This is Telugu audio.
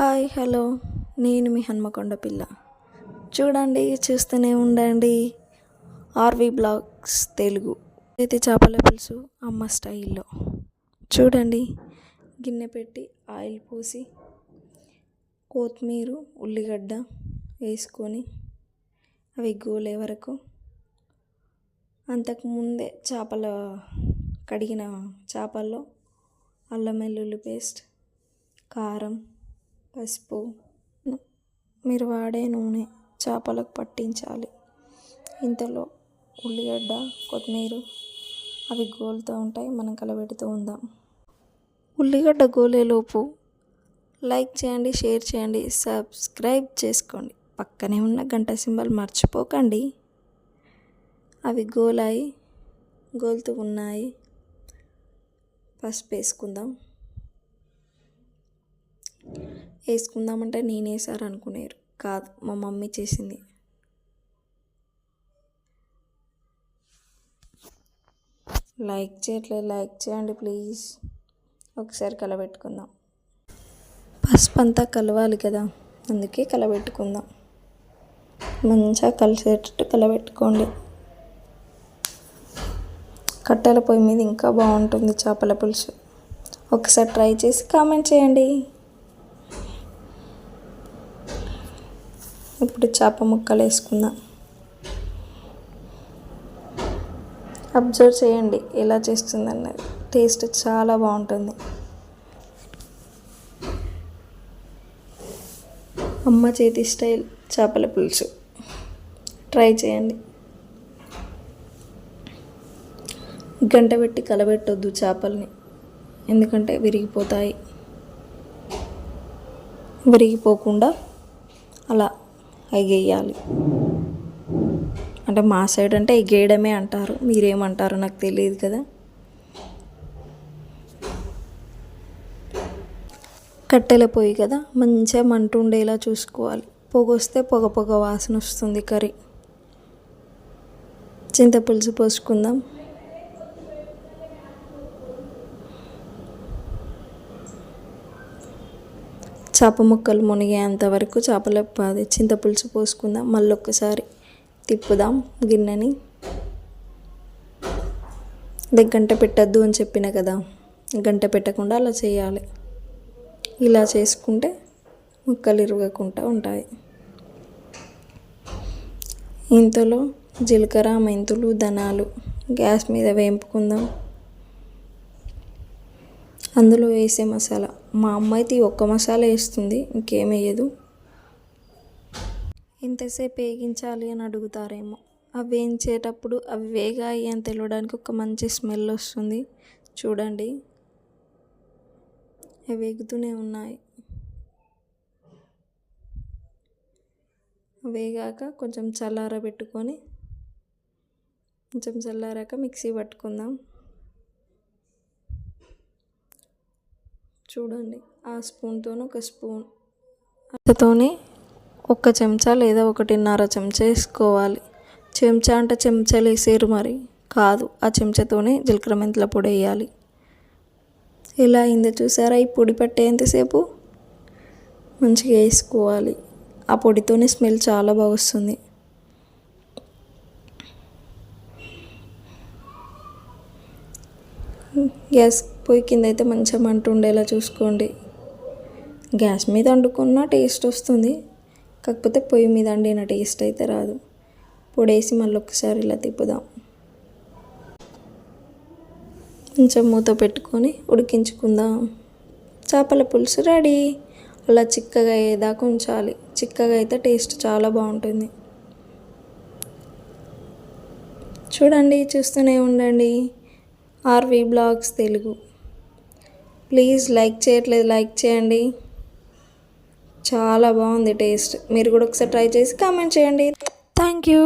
Hi hello. నేను మీ హన్మకొండ పిల్ల. చూడండి చూస్తూనే ఉండండి. RV blogs Telugu. అయితే చేపల పులుసు అమ్మ స్టైల్లో. చూడండి గిన్నె పెట్టి ఆయిల్ పోసి కొత్తిమీర ఉల్లిగడ్డ వేసుకొని అవి గోలే వరకు. అంతకుముందే చేపల కడిగిన చేపల్లో అల్లం వెల్లుల్లి పేస్ట్ కారం పసుపు మీరు వాడే నూనె చేపలకు పట్టించాలి. ఇంతలో ఉల్లిగడ్డ కొత్తిమీర అవి గోలుతూ ఉంటాయి. మనం కలబెడుతూ ఉందాం. ఉల్లిగడ్డ గోలేలోపు లైక్ చేయండి షేర్ చేయండి సబ్స్క్రైబ్ చేసుకోండి. పక్కనే ఉన్న గంట సింబల్ మర్చిపోకండి. అవి గోలాయి గోలుతూ ఉన్నాయి. పసుపు వేసుకుందాం. వేసుకుందామంటే నేను వేసారు అనుకునేరు. కాదు మా మమ్మీ చేసింది. లైక్ చేయట్లేదు లైక్ చేయండి ప్లీజ్. ఒకసారి కలబెట్టుకుందాం. పసుపు అంతా కలవాలి కదా అందుకే కలబెట్టుకుందాం. మంచిగా కలిసేటట్టు కలబెట్టుకోండి. కట్టెల పొయ్యి మీద ఇంకా బాగుంటుంది చేపల పులుసు. ఒకసారి ట్రై చేసి కామెంట్ చేయండి. ఇప్పుడు చేప ముక్కలు వేసుకుందాం. అబ్జర్వ్ చేయండి ఎలా చేస్తుంది అన్నది టేస్ట్ చాలా బాగుంటుంది. అమ్మ చేతి స్టైల్ చేపల పులుసు. ట్రై చేయండి. గంట పెట్టి కలబెట్టొద్దు చేపల్ని ఎందుకంటే విరిగిపోతాయి. విరిగిపోకుండా అలా ఎగేయాలి. అంటే మా సైడ్ అంటే ఎగేయడమే అంటారు. మీరేమంటారో నాకు తెలియదు కదా. కట్టెల పొయ్యి కదా మంచిగా మంట ఉండేలా చూసుకోవాలి. పొగ వస్తే పొగ పొగ వాసన వస్తుంది కర్రీ. చింతపులుసు పోసుకుందాం. చేప ముక్కలు మునిగేంత వరకు చేపల అది చింతపులుసు పోసుకుందాం. మళ్ళీ ఒక్కసారి తిప్పుదాం గిన్నెని. అదే గంట పెట్టద్దు అని చెప్పిన కదా గంట పెట్టకుండా అలా చేయాలి. ఇలా చేసుకుంటే ముక్కలు ఇరగకుండా ఉంటాయి. ఇంతలో జీలకర్ర మెంతులు ధనాలు గ్యాస్ మీద వేపుకుందాం. అందులో వేసే మసాలా మా అమ్మ అయితే ఈ ఒక్క మసాలా వేస్తుంది ఇంకేం వేయదు. ఎంతసేపు వేగించాలి అని అడుగుతారేమో. అవి వేయించేటప్పుడు అవి వేగాయి అని తెలియడానికి ఒక మంచి స్మెల్ వస్తుంది. చూడండి. అవి వేగుతూనే ఉన్నాయి. వేగాక కొంచెం చల్లారబెట్టుకొని కొంచెం చల్లారాక మిక్సీ పట్టుకుందాం. చూడండి. ఆ స్పూన్తోనే ఒక స్పూన్. అంతతోనే ఒక చెంచా లేదా ఒకటిన్నర చెంచా వేసుకోవాలి. చెంచా అంటే చెంచాలు వేసేరు మరి. కాదు ఆ చెంచాతోనే జీలకర్ర మెంతుల పొడి వేయాలి. ఎలా అయిందో చూసారా? ఈ పొడి పట్టేంతసేపు మంచిగా వేసుకోవాలి. ఆ పొడితోనే స్మెల్ చాలా బాగా వస్తుంది. గ్యాస్ పొయ్యి కింద అయితే మంచిగా మంట ఉండేలా చూసుకోండి. గ్యాస్ మీద వండుకున్న టేస్ట్ వస్తుంది. కాకపోతే పొయ్యి మీద వండిన టేస్ట్ అయితే రాదు. పొడేసి మళ్ళీ ఒకసారి ఇలా తిప్పుదాం. కొంచెం మూత పెట్టుకొని ఉడికించుకుందాం. చేపల పులుసు రెడీ. అలా చిక్కగా అయ్యేదాకా ఉంచాలి. చిక్కగా అయితే టేస్ట్ చాలా బాగుంటుంది. చూడండి చూస్తూనే ఉండండి. RV blogs Telugu. Please like చేయట్లేదు లైక్ చేయండి. చాలా బాగుంది టేస్ట్. మీరు కూడా ఒకసారి ట్రై చేసి కామెంట్ చేయండి. Thank you.